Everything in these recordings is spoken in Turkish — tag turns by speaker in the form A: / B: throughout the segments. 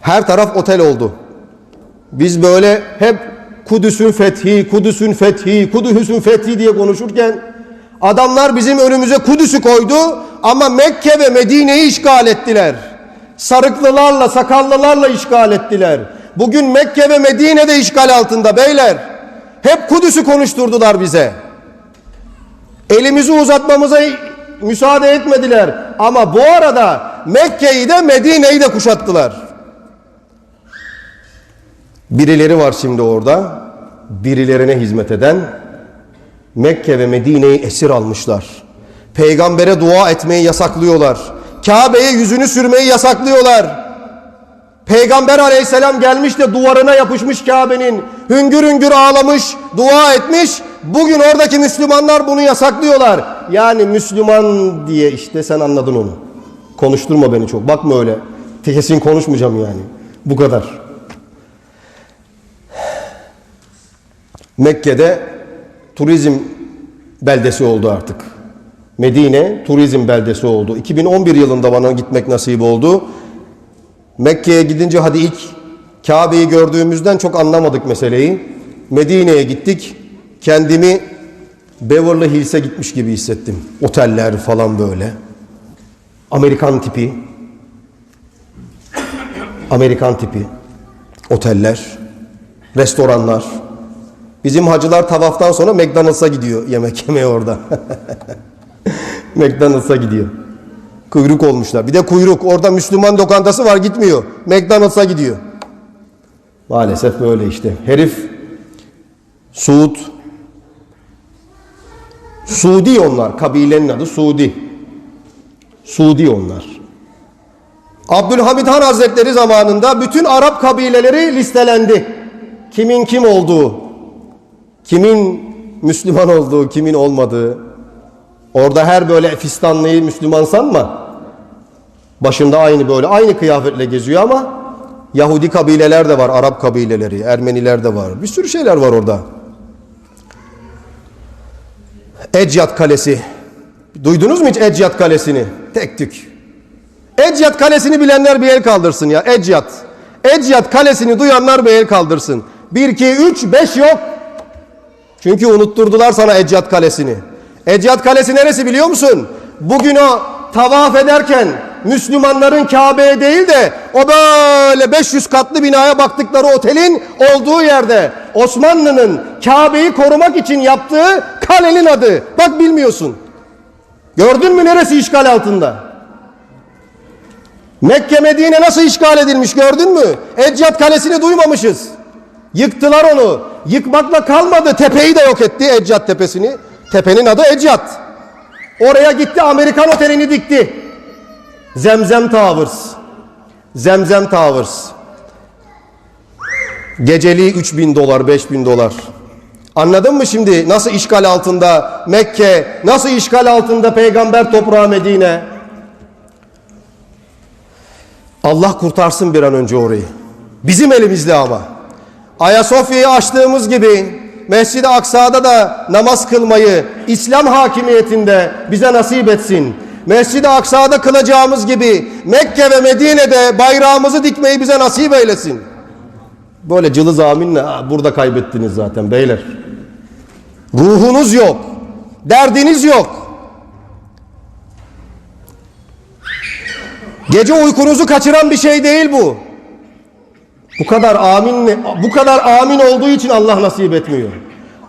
A: Her taraf otel oldu. Biz böyle hep Kudüs'ün fethi, Kudüs'ün fethi, Kudüs'ün fethi diye konuşurken adamlar bizim önümüze Kudüs'ü koydu ama Mekke ve Medine'yi işgal ettiler. Sarıklılarla, sakallılarla işgal ettiler. Bugün Mekke ve Medine de işgal altında beyler. Hep Kudüs'ü konuşturdular bize. Elimizi uzatmamıza müsaade etmediler. Ama bu arada Mekke'yi de Medine'yi de kuşattılar. Birileri var şimdi orada. Birilerine hizmet eden Mekke ve Medine'yi esir almışlar. Peygambere dua etmeyi yasaklıyorlar. Kabe'ye yüzünü sürmeyi yasaklıyorlar. Peygamber aleyhisselam gelmiş de duvarına yapışmış Kabe'nin. Hüngür hüngür ağlamış, dua etmiş. Bugün oradaki Müslümanlar bunu yasaklıyorlar. Yani Müslüman diye işte sen anladın onu. Konuşturma beni çok. Bakma öyle. Kesin konuşmayacağım yani. Bu kadar. Mekke'de turizm beldesi oldu artık. Medine turizm beldesi oldu. 2011 yılında bana gitmek nasip oldu. Mekke'ye gidince hadi ilk Kabe'yi gördüğümüzden çok anlamadık meseleyi. Medine'ye gittik. Kendimi Beverly Hills'e gitmiş gibi hissettim. Oteller falan böyle. Amerikan tipi. Amerikan tipi. Oteller. Restoranlar. Bizim hacılar tavaftan sonra McDonald's'a gidiyor yemek yemeye orada. McDonald's'a gidiyor. Kuyruk olmuşlar. Bir de kuyruk. Orada Müslüman lokantası var gitmiyor. McDonald's'a gidiyor. Maalesef böyle işte. Herif Suud Suudi onlar. Kabilenin adı Suudi. Suudi onlar. Abdülhamid Han Hazretleri zamanında bütün Arap kabileleri listelendi. Kimin kim olduğu, kimin Müslüman olduğu, kimin olmadığı. Orada her böyle fistanlıyı Müslüman sanma. Başında aynı böyle aynı kıyafetle geziyor ama Yahudi kabileler de var, Arap kabileleri, Ermeniler de var. Bir sürü şeyler var orada. Ecyat Kalesi. Duydunuz mu hiç Ecyat Kalesi'ni? Tek tük. Ecyat Kalesi'ni bilenler bir el kaldırsın ya. Ecyat. Ecyat Kalesi'ni duyanlar bir el kaldırsın. 1, 2, 3, 5 yok. Çünkü unutturdular sana Ecyat Kalesi'ni. Ecyat Kalesi neresi biliyor musun? Bugün o tavaf ederken Müslümanların Kabe'ye değil de o böyle 500 katlı binaya baktıkları otelin olduğu yerde Osmanlı'nın Kabe'yi korumak için yaptığı kalenin adı. Bak bilmiyorsun. Gördün mü neresi işgal altında? Mekke Medine nasıl işgal edilmiş gördün mü? Ecyat Kalesi'ni duymamışız. Yıktılar onu. Yıkmakla kalmadı. Tepeyi de yok etti Ecyat Tepesi'ni. Tepenin adı Ecyat. Oraya gitti Amerikan otelini dikti. Zemzem Towers. Zemzem Towers. Geceliği 3000 dolar, 5000 dolar. Anladın mı şimdi nasıl işgal altında Mekke, nasıl işgal altında peygamber toprağı Medine? Allah kurtarsın bir an önce orayı. Bizim elimizde ama. Ayasofya'yı açtığımız gibi Mescid-i Aksa'da da namaz kılmayı İslam hakimiyetinde bize nasip etsin. Mescid-i Aksa'da kılacağımız gibi Mekke ve Medine'de bayrağımızı dikmeyi bize nasip eylesin. Böyle cılız aminle "Aa, burada kaybettiniz zaten beyler. Ruhunuz yok. Derdiniz yok. Gece uykunuzu kaçıran bir şey değil bu. Bu kadar amin bu kadar amin olduğu için Allah nasip etmiyor.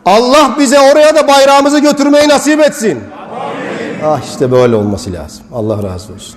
A: Allah bize oraya da bayrağımızı götürmeyi nasip etsin. Ah işte böyle olması lazım. Allah razı olsun.